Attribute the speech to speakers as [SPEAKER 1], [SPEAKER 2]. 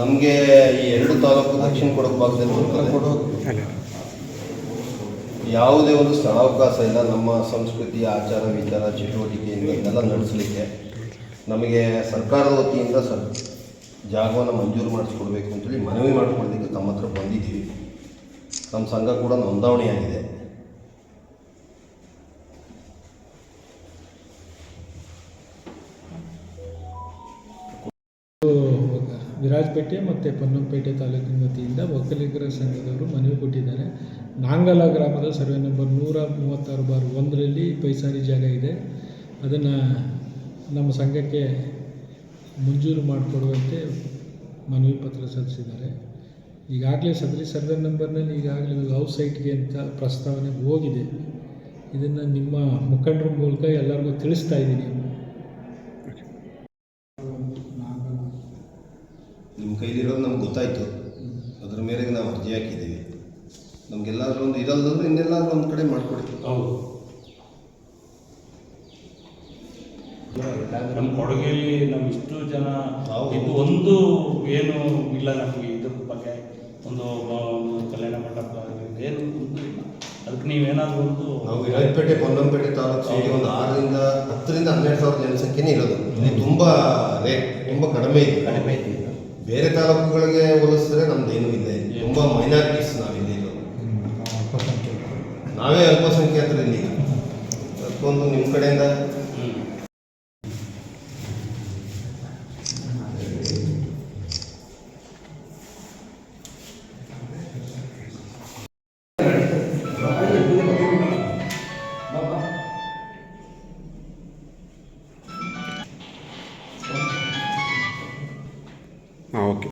[SPEAKER 1] ನಮಗೆ ಈ ಎರಡು ತಾಲೂಕು ದಕ್ಷಿಣ ಕೊಡಗು ಭಾಗದಲ್ಲಿ ಯಾವುದೇ ಒಂದು ಸ್ಥಳಾವಕಾಶ ಇಲ್ಲ. ನಮ್ಮ ಸಂಸ್ಕೃತಿ, ಆಚಾರ, ವಿಚಾರ, ಚಟುವಟಿಕೆ ಇದನ್ನೆಲ್ಲ ನಡೆಸಲಿಕ್ಕೆ ನಮಗೆ ಸರ್ಕಾರದ ವತಿಯಿಂದ ಸ ಜಾಗವನ್ನು ಮಂಜೂರು ಮಾಡಿಸ್ಕೊಡ್ಬೇಕು ಅಂತೇಳಿ ಮನವಿ ಮಾಡಿಕೊಡೋದಕ್ಕೆ ತಮ್ಮ ಹತ್ರ ಬಂದಿದ್ದೀವಿ. ನಮ್ಮ ಸಂಘ ಕೂಡ ನೋಂದಣಿಯಾಗಿದೆ
[SPEAKER 2] ವಿರಾಜಪೇಟೆ ಮತ್ತು ಪೊನ್ನಂಪೇಟೆ ತಾಲೂಕಿನ ವತಿಯಿಂದ ಒಕ್ಕಲಿಗರ ಸಂಘದವರು ಮನವಿ ಕೊಟ್ಟಿದ್ದಾರೆ. ನಾಂಗಲ ಗ್ರಾಮದ ಸರ್ವೆ ನಂಬರ್ ನೂರ ಮೂವತ್ತಾರು ಬಾರ್ ಒಂದರಲ್ಲಿ ಪೈಸಾರಿ ಜಾಗ ಇದೆ. ಅದನ್ನು ನಮ್ಮ ಸಂಘಕ್ಕೆ ಮಂಜೂರು ಮಾಡಿಕೊಡುವಂತೆ ಮನವಿ ಪತ್ರ ಸಲ್ಲಿಸಿದ್ದಾರೆ. ಈಗಾಗಲೇ ಸದರಿ ಸರ್ವೆ ನಂಬರ್ನಲ್ಲಿ ಈಗಾಗಲೇ ಹೌಸ್ ಸೈಟ್ಗೆ ಅಂತ ಪ್ರಸ್ತಾವನೆ ಹೋಗಿದೆ. ಇದನ್ನು ನಿಮ್ಮ ಮುಖಂಡರ ಮೂಲಕ ಎಲ್ಲರಿಗೂ ತಿಳಿಸ್ತಾ ಇದ್ದೀನಿ.
[SPEAKER 1] ನಿಮ್ಮ ಕೈಲಿರೋದು ನಮ್ಗೆ ಗೊತ್ತಾಯಿತು. ಅದ್ರ ಮೇರೆಗೆ ನಾವು ಅರ್ಜಿ ಹಾಕಿದ್ದೀವಿ. ನಮಗೆಲ್ಲಾದ್ರೂ ಒಂದು ಇರಲ್ಲಂದ್ರೆ ಇನ್ನೆಲ್ಲಾದ್ರೂ ಒಂದು ಕಡೆ ಮಾಡಿಕೊಡಿ.
[SPEAKER 3] ಹೌದು. ನಮ್ಮ ಕೊಡುಗೆಯಲ್ಲಿ ನಮ್ಮ ಇಷ್ಟು ಜನ. ಇದು ಒಂದು ಏನು ಇಲ್ಲ ನಮಗೆ ಇದ್ರ ಬಗ್ಗೆ. ಒಂದು ಕಲ್ಯಾಣ ಮಂಟಪ ಏನು ಒಂದು ಇಲ್ಲ. ಅದಕ್ಕೆ ನೀವೇನಾದರೂ ಒಂದು
[SPEAKER 1] ನಾವು ವಿರಾಜಪೇಟೆ ಪೊನ್ನಂಪೇಟೆ ತಾಲೂಕು ಒಂದು ಆರರಿಂದ ಹತ್ತರಿಂದ ಹನ್ನೆರಡು ಸಾವಿರ ಜನಸಂಖ್ಯೆನೇ ಇರೋದು. ಇಲ್ಲಿ ತುಂಬ ರೇಟ್ ತುಂಬ ಕಡಿಮೆ ಇದೆ. ಕಡಿಮೆ ಇದೆ. ಬೇರೆ ತಾಲೂಕುಗಳಿಗೆ ಹೋಲಿಸಿದ್ರೆ ನಮ್ದೇನು ಇಲ್ಲ. ಇದೆ ತುಂಬ ಮೈನಾರಿಟೀಸ್ ನಾವಿಲ್ಲಿ ಇರೋದು. ನಾವೇ ಅಲ್ಪಸಂಖ್ಯಾತರು. ಇಲ್ಲಿ. ಅದಕ್ಕೊಂದು ನಿಮ್ಮ ಕಡೆಯಿಂದ
[SPEAKER 4] ആ ഓക്കെ